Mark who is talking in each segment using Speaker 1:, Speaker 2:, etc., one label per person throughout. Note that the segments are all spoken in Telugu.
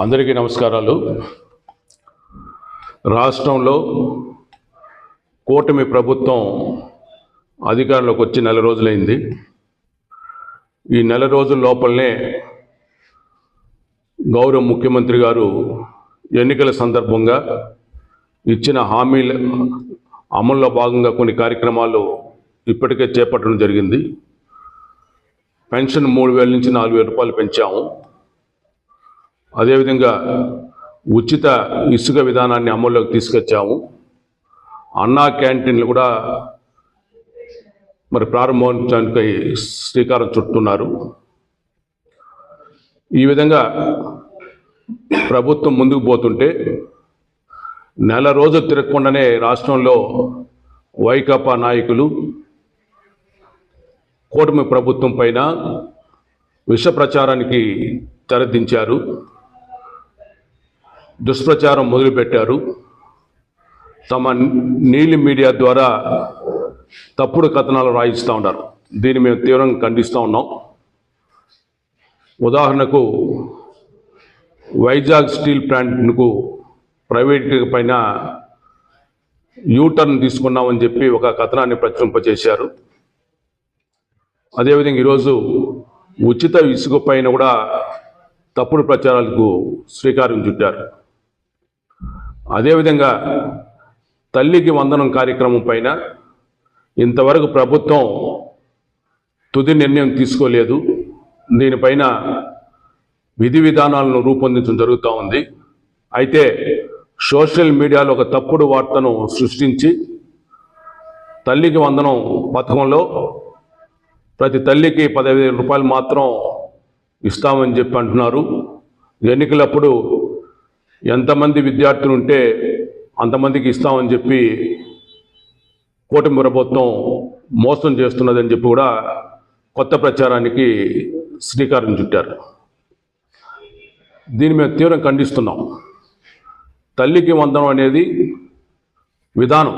Speaker 1: అందరికీ నమస్కారాలు. రాష్ట్రంలో కూటమి ప్రభుత్వం అధికారంలోకి వచ్చి నెల రోజులైంది. ఈ నెల రోజుల లోపలనే గౌరవ ముఖ్యమంత్రి గారు ఎన్నికల సందర్భంగా ఇచ్చిన హామీల అమల్లో భాగంగా కొన్ని కార్యక్రమాలు ఇప్పటికే చేపట్టడం జరిగింది. పెన్షన్ మూడు వేల నుంచి నాలుగు వేల రూపాయలు పెంచాము. అదేవిధంగా ఉచిత ఇసుక విధానాన్ని అమల్లోకి తీసుకొచ్చాము. అన్నా క్యాంటీన్లు కూడా మరి ప్రారంభించడానికి శ్రీకారం చుట్టున్నారు. ఈ విధంగా ప్రభుత్వం ముందుకు పోతుంటే నెల రోజులు తిరగకుండానే రాష్ట్రంలో వైకాపా నాయకులు కూటమి ప్రభుత్వం పైన విష ప్రచారానికి తెరదించారు. దుష్ప్రచారం మొదలుపెట్టారు. తమ నీలి మీడియా ద్వారా తప్పుడు కథనాలు రాయిస్తూ ఉన్నారు. దీన్ని మేము తీవ్రంగా ఖండిస్తూ ఉన్నాం. ఉదాహరణకు వైజాగ్ స్టీల్ ప్లాంట్కు ప్రైవేట్ పైన యూటర్న్ తీసుకున్నామని చెప్పి ఒక కథనాన్ని ప్రచురింపచేశారు. అదేవిధంగా ఈరోజు ఉచిత ఇసుక పైన కూడా తప్పుడు ప్రచారాలకు శ్రీకారం చుట్టారు. అదేవిధంగా తల్లికి వందనం కార్యక్రమం పైన ఇంతవరకు ప్రభుత్వం తుది నిర్ణయం తీసుకోలేదు. దీనిపైన విధి విధానాలను రూపొందించడం జరుగుతూ ఉంది. అయితే సోషల్ మీడియాలో ఒక తప్పుడు వార్తను సృష్టించి తల్లికి వందనం పథకంలో ప్రతి తల్లికి పదహైదు రూపాయలు మాత్రం ఇస్తామని చెప్పి అంటున్నారు. ఎన్నికలప్పుడు ఎంతమంది విద్యార్థులు ఉంటే అంతమందికి ఇస్తామని చెప్పి కూటమి ప్రభుత్వం మోసం చేస్తున్నదని చెప్పి కూడా కొత్త ప్రచారానికి శ్రీకారం చుట్టారు. దీన్ని మేము తీవ్రం ఖండిస్తున్నాం. తల్లికి వందనం అనేది విధానం.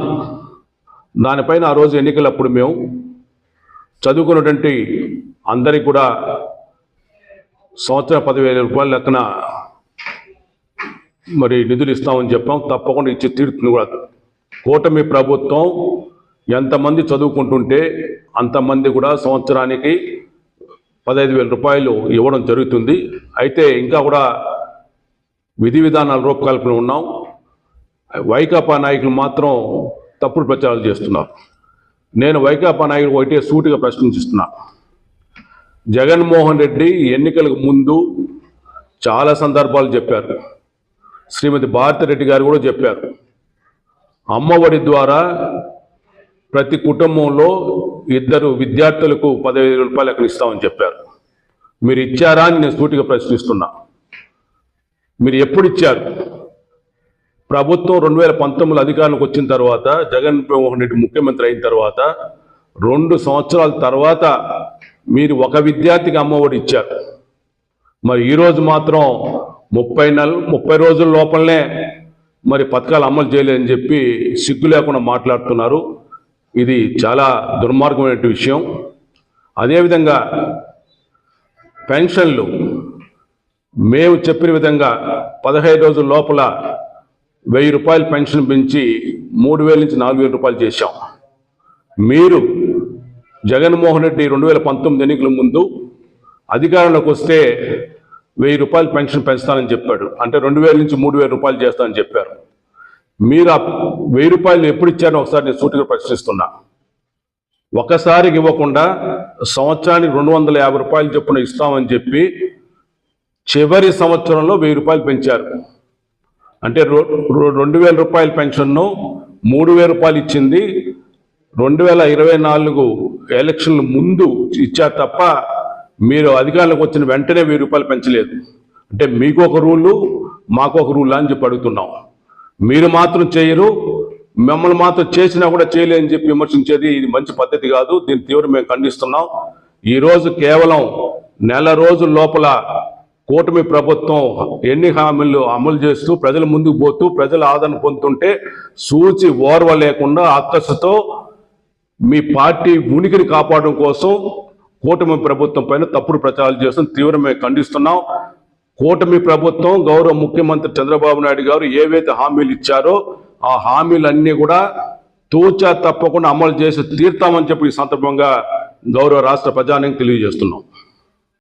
Speaker 1: దానిపైన ఆ రోజు ఎన్నికలప్పుడు మేము చదువుకున్నటువంటి అందరికీ కూడా సంవత్సరం పదివేల రూపాయల లెక్కన మరి నిధులు ఇస్తామని చెప్పాం. తప్పకుండా ఇచ్చి తీరుతుంది కూడా కూటమి ప్రభుత్వం ఎంతమంది చదువుకుంటుంటే అంతమంది కూడా సంవత్సరానికి పదహైదు వేల రూపాయలు ఇవ్వడం జరుగుతుంది. అయితే ఇంకా కూడా విధి విధానాల రూపకల్పన ఉన్నాం. వైకాపా నాయకులు మాత్రం తప్పుడు ప్రచారాలు చేస్తున్నారు. నేను వైకాపా నాయకులు ఒకటే సూటిగా ప్రశ్నిస్తున్నా. జగన్మోహన్ రెడ్డి ఎన్నికలకు ముందు చాలా సందర్భాలు చెప్పారు. శ్రీమతి భారతిరెడ్డి గారు కూడా చెప్పారు. అమ్మఒడి ద్వారా ప్రతి కుటుంబంలో ఇద్దరు విద్యార్థులకు పదహైదు రూపాయలు అక్కడ ఇస్తామని చెప్పారు. మీరు ఇచ్చారా అని నేను సూటిగా ప్రశ్నిస్తున్నా. మీరు ఎప్పుడు ఇచ్చారు? ప్రభుత్వం రెండు వేల పంతొమ్మిది అధికారంలోకి వచ్చిన తర్వాత జగన్మోహన్ రెడ్డి ముఖ్యమంత్రి అయిన తర్వాత రెండు సంవత్సరాల తర్వాత మీరు ఒక విద్యార్థికి అమ్మఒడి ఇచ్చారు. మరి ఈరోజు మాత్రం ముప్పై నెలలు ముప్పై రోజుల లోపలనే మరి పథకాలు అమలు చేయలేదని చెప్పి సిగ్గు లేకుండా మాట్లాడుతున్నారు. ఇది చాలా దుర్మార్గమైన విషయం. అదేవిధంగా పెన్షన్లు మేము చెప్పిన విధంగా పదహైదు రోజుల లోపల వెయ్యి రూపాయలు పెన్షన్ పెంచి మూడు వేల నుంచి నాలుగు వేల రూపాయలు చేశాం. మీరు జగన్మోహన్ రెడ్డి రెండు వేల పంతొమ్మిది ఎన్నికల ముందు అధికారంలోకి వస్తే వెయ్యి రూపాయలు పెన్షన్ పెంచుతానని చెప్పాడు. అంటే రెండు వేల నుంచి మూడు వేల రూపాయలు చేస్తానని చెప్పారు. మీరు ఆ వెయ్యి రూపాయలు ఎప్పుడు ఇచ్చారో ఒకసారి నేను సూటిగా ప్రశ్నిస్తున్నా. ఒకసారికి ఇవ్వకుండా సంవత్సరానికి రెండు వందల యాభై రూపాయలు చొప్పున ఇస్తామని చెప్పి చివరి సంవత్సరంలో వెయ్యి రూపాయలు పెంచారు. అంటే రో- రెండు వేల రూపాయల పెన్షన్ను మూడు వేల రూపాయలు ఇచ్చింది. రెండు వేల ఇరవై నాలుగు ఎలక్షన్ల ముందు ఇచ్చారు తప్ప మీరు అధికారులకు వచ్చిన వెంటనే వెయ్యి రూపాయలు పెంచలేదు. అంటే మీకు ఒక రూలు మాకు ఒక రూల్ అని చెప్పి అడుగుతున్నాం. మీరు మాత్రం చేయరు మిమ్మల్ని మాత్రం చేసినా కూడా చేయలేని చెప్పి విమర్శించేది ఇది మంచి పద్ధతి కాదు దీని తీవ్రం మేము ఖండిస్తున్నాం. ఈరోజు కేవలం నెల రోజుల లోపల కూటమి ప్రభుత్వం ఎన్ని హామీలు అమలు చేస్తూ ప్రజల ముందుకు పోతూ ప్రజల ఆదరణ పొందుతుంటే సూచి ఓర్వ లేకుండా ఆకర్షతో మీ పార్టీ ఉనికిని కాపాడడం కోసం కూటమి ప్రభుత్వం పైన తప్పుడు ప్రచారాలు చేస్తూ తీవ్రమే ఖండిస్తున్నాం. కూటమి ప్రభుత్వం గౌరవ ముఖ్యమంత్రి చంద్రబాబు నాయుడు గారు ఏవైతే హామీలు ఇచ్చారో ఆ హామీలన్నీ కూడా తూచా తప్పకుండా అమలు చేసి తీర్తామని చెప్పి ఈ సందర్భంగా గౌరవ రాష్ట్ర ప్రజానికి తెలియజేస్తున్నాం.